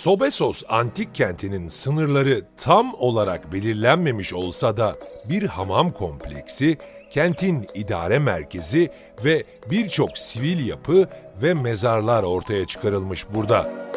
Sobesos antik kentinin sınırları tam olarak belirlenmemiş olsa da bir hamam kompleksi, kentin idare merkezi ve birçok sivil yapı ve mezarlar ortaya çıkarılmış burada.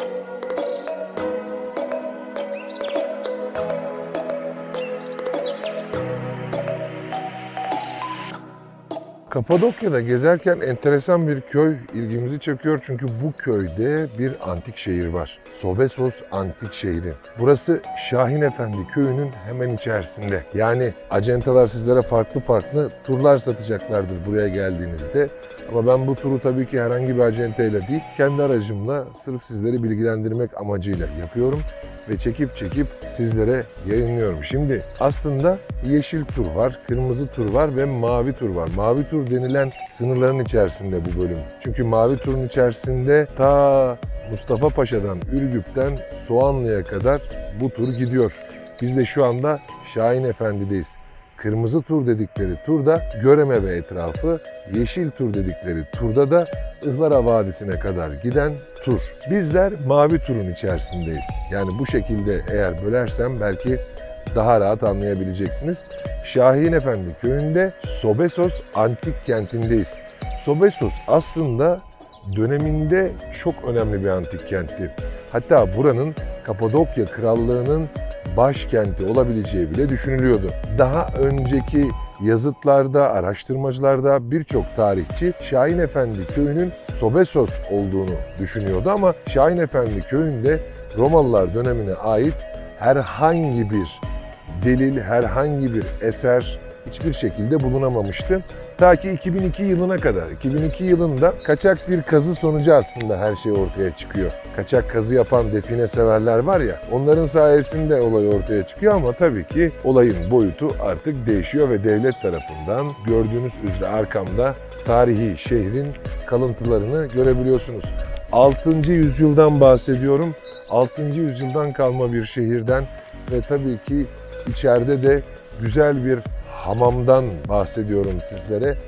Kapadokya'da gezerken enteresan bir köy ilgimizi çekiyor çünkü bu köyde bir antik şehir var. Sobesos Antik Şehri. Burası Şahin Efendi köyünün hemen içerisinde. Yani acentalar sizlere farklı farklı turlar satacaklardır buraya geldiğinizde. Ama ben bu turu tabii ki herhangi bir acentayla değil, kendi aracımla sırf sizleri bilgilendirmek amacıyla yapıyorum ve çekip çekip sizlere yayınlıyorum. Şimdi aslında yeşil tur var, kırmızı tur var ve mavi tur var. Mavi tur denilen sınırların içerisinde bu bölüm. Çünkü mavi turun içerisinde ta Mustafa Paşa'dan, Ürgüp'ten Soğanlı'ya kadar bu tur gidiyor. Biz de şu anda Şahin Efendi'deyiz. Kırmızı tur dedikleri turda Göreme ve etrafı, yeşil tur dedikleri turda da Ihlara Vadisi'ne kadar giden tur. Bizler mavi turun içerisindeyiz. Yani bu şekilde eğer bölersem belki daha rahat anlayabileceksiniz. Şahin Efendi köyünde Sobesos antik kentindeyiz. Sobesos aslında döneminde çok önemli bir antik kentti. Hatta buranın Kapadokya Krallığı'nın başkenti olabileceği bile düşünülüyordu. Daha önceki yazıtlarda, araştırmacılarda birçok tarihçi Şahin Efendi köyünün Sobesos olduğunu düşünüyordu ama Şahin Efendi köyünde Romalılar dönemine ait herhangi bir delil, herhangi bir eser hiçbir şekilde bulunamamıştı. Ta ki 2002 yılına kadar. 2002 yılında kaçak bir kazı sonucu aslında her şey ortaya çıkıyor. Kaçak kazı yapan define severler var ya, onların sayesinde olay ortaya çıkıyor ama tabii ki olayın boyutu artık değişiyor ve devlet tarafından gördüğünüz üzere arkamda tarihi şehrin kalıntılarını görebiliyorsunuz. 6. yüzyıldan bahsediyorum. 6. yüzyıldan kalma bir şehirden ve tabii ki içeride de güzel bir hamamdan bahsediyorum sizlere.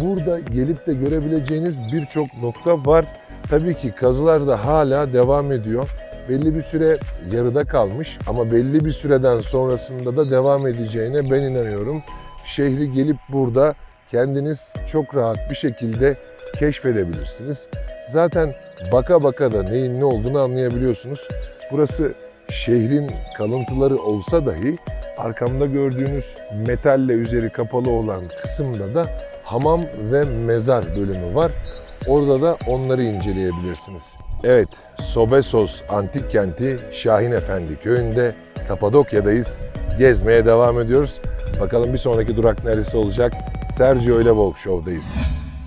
Burada gelip de görebileceğiniz birçok nokta var. Tabii ki kazılar da hala devam ediyor. Belli bir süre yarıda kalmış ama belli bir süreden sonrasında da devam edeceğine ben inanıyorum. Şehri gelip burada kendiniz çok rahat bir şekilde keşfedebilirsiniz. Zaten baka baka da neyin ne olduğunu anlayabiliyorsunuz. Burası şehrin kalıntıları olsa dahi arkamda gördüğünüz metalle üzeri kapalı olan kısımda da hamam ve mezar bölümü var. Orada da onları inceleyebilirsiniz. Evet, Sobesos antik kenti Şahin Efendi köyünde Kapadokya'dayız. Gezmeye devam ediyoruz. Bakalım bir sonraki durak neresi olacak? Sergio ile Walk Show'dayız.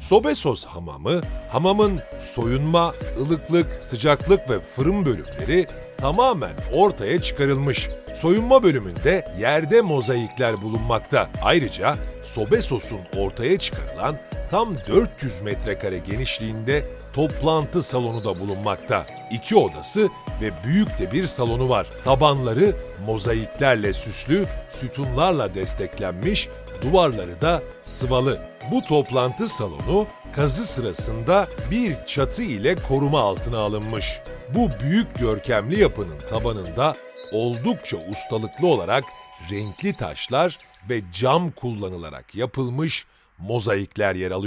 Sobesos hamamı, hamamın soyunma, ılıklık, sıcaklık ve fırın bölümleri tamamen ortaya çıkarılmış. Soyunma bölümünde yerde mozaikler bulunmakta. Ayrıca Sobesos'un ortaya çıkarılan tam 400 metrekare genişliğinde toplantı salonu da bulunmakta. İki odası ve büyük de bir salonu var. Tabanları mozaiklerle süslü, sütunlarla desteklenmiş, duvarları da sıvalı. Bu toplantı salonu kazı sırasında bir çatı ile koruma altına alınmış. Bu büyük görkemli yapının tabanında oldukça ustalıklı olarak renkli taşlar ve cam kullanılarak yapılmış mozaikler yer alıyor.